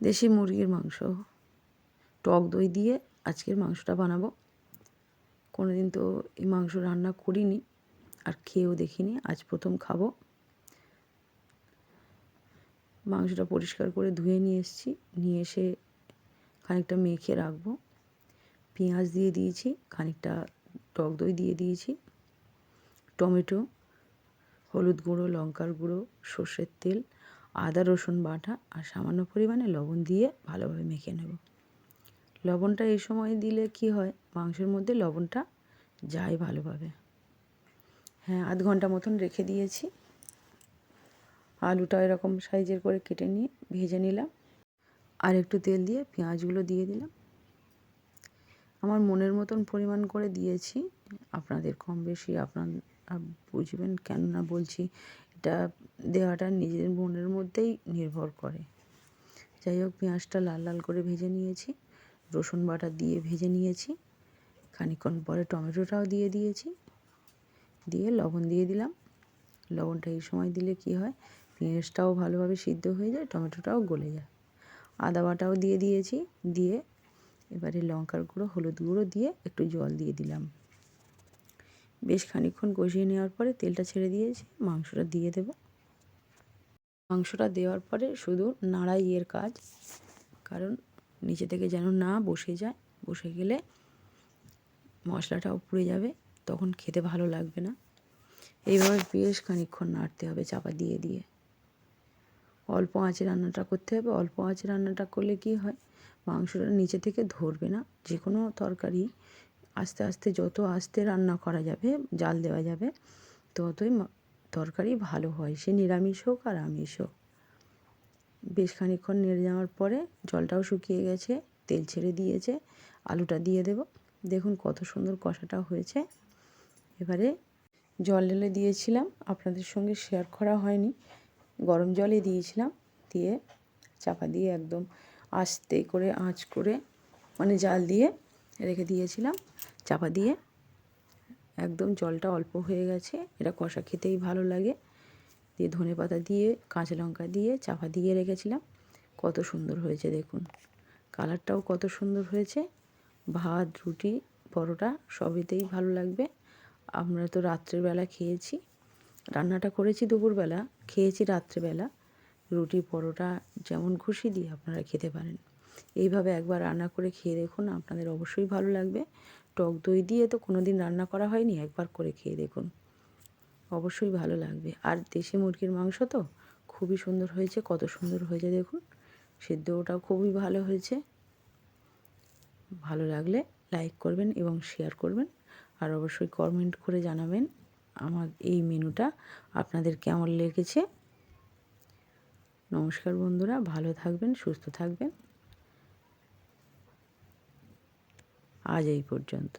দেশি মুরগির মাংস। টক দই দিয়ে আজকের মাংসটা বানাবো। কোনো দিন তো এই মাংস রান্না করিনি, আর খেয়েও দেখিনি, আজ প্রথম খাব। মাংসটা পরিষ্কার করে ধুয়ে নিয়ে এসেছি, নিয়ে এসে খানিকটা মেখে রাখব। পেঁয়াজ দিয়ে দিয়েছি, খানিকটা টক দই দিয়ে দিয়েছি। টমেটো, হলুদ গুঁড়ো, লঙ্কার গুঁড়ো, সর্ষের তেল আদা, রসুন বাটা আর সামান্য পরিমাণে লবণ দিয়ে ভালোভাবে মেখে নেব। লবণটা এই সময় দিলে কি হয়? মাংসের মধ্যে লবণটা যায় ভালোভাবে। হ্যাঁ আধ ঘণ্টা মতন রেখে দিয়েছি। আলুটা এরকম সাইজের করে কেটে নিয়ে ভেজে নিলাম। আর একটু তেল দিয়ে পেঁয়াজগুলো দিয়ে দিলাম। আমার মনের মতন পরিমাণ করে দিয়েছি। আপনাদের কম বেশি আপনার বুঝবেন কেন না বলছি, এটা দেওয়াটা নিজের মনের মধ্যেই নির্ভর করে। যাই হোক, পেঁয়াজটা লাল লাল করে ভেজে নিয়েছি, রসুন বাটা দিয়ে ভেজে নিয়েছি, খানিকক্ষণ পরে টমেটোটাও দিয়ে দিয়েছি। দিয়ে লবণ দিয়ে দিলাম। লবণটা এই সময় দিলে কি হয়, পেঁয়াজটাও ভালোভাবে সিদ্ধ হয়ে যায়, টমেটোটাও গলে যায়। আদা বাটাও দিয়ে দিয়েছি, দিয়ে এবারে লঙ্কার গুঁড়ো, হলুদ গুঁড়ো দিয়ে একটু জল দিয়ে দিলাম। বেশ খানিকক্ষণ কষিয়ে নেওয়ার পরে তেলটা ছেড়ে দিয়েছি, মাংসটা দিয়ে দেব। মাংসটা দেওয়ার পরে শুধু নাড়াই এর কাজ। কারণ নিচে থেকে যেন না বসে যায়, বসে গেলে মশলাটাও পুড়ে যাবে, তখন খেতে ভালো লাগবে না। এইভাবে বেশ খানিকক্ষণ নাড়তে হবে, চাপা দিয়ে দিয়ে। অল্প আঁচে রান্নাটা করতে হবে, অল্প আঁচে রান্নাটা করলে কি হয়, মাংসটা নিচে থেকে ধরবে না। যে কোনো তরকারি আস্তে আস্তে যত আস্তে রান্না করা যাবে, জাল দেওয়া যাবে, ততই তরকারি ভালো হয়। সে নিরামিষ হোক আর আমিষ হোক। বেশ খানিক্ষণ নেড়ে যাওয়ার পরে জলটাও শুকিয়ে গেছে, তেল ছেড়ে দিয়েছে, আলুটা দিয়ে দেব। দেখুন কত সুন্দর কষাটা হয়েছে। এবারে জল ঢেলে দিয়েছিলাম, আপনাদের সঙ্গে শেয়ার করা হয়নি। গরম জলে দিয়েছিলাম, দিয়ে চাপা দিয়ে একদম আস্তে করে আঁচ করে মানে জাল দিয়ে রেখে দিয়েছিলাম। চাপা দিয়ে একদম জলটা অল্প হয়ে গেছে। এটা কষা খেতেই ভালো লাগে। দিয়ে ধনে পাতা দিয়ে, কাঁচা লঙ্কা দিয়ে, চাপা দিয়ে রেখেছিলাম। কত সুন্দর হয়েছে দেখুন। কালারটাও কত সুন্দর হয়েছে। ভাত, রুটি, পরোটা সবেতেই ভালো লাগবে। আমরা তো রাত্রেবেলা খেয়েছি। রান্নাটা করেছি দুপুরবেলা, খেয়েছি রাত্রেবেলা। রুটি, পরোটা, যেমন খুশি দিয়ে আপনারা খেতে পারেন। এইভাবে একবার রান্না করে খেয়ে দেখুন, আপনাদের অবশ্যই ভালো লাগবে। টক দই দিয়ে তো কোনো দিন রান্না করা হয়নি, একবার করে খেয়ে দেখুন। অবশ্যই ভালো লাগবে। আর দেশি মুরগির মাংস তো খুবই সুন্দর হয়েছে, কত সুন্দর হয়েছে দেখুন। সেদ্ধটাও খুবই ভালো হয়েছে। ভালো লাগলে লাইক করবেন এবং শেয়ার করবেন। আর অবশ্যই কমেন্ট করে জানাবেন আমার এই মেনুটা আপনাদের কেমন লেগেছে। নমস্কার বন্ধুরা, ভালো থাকবেন, সুস্থ থাকবেন। আজ এই পর্যন্ত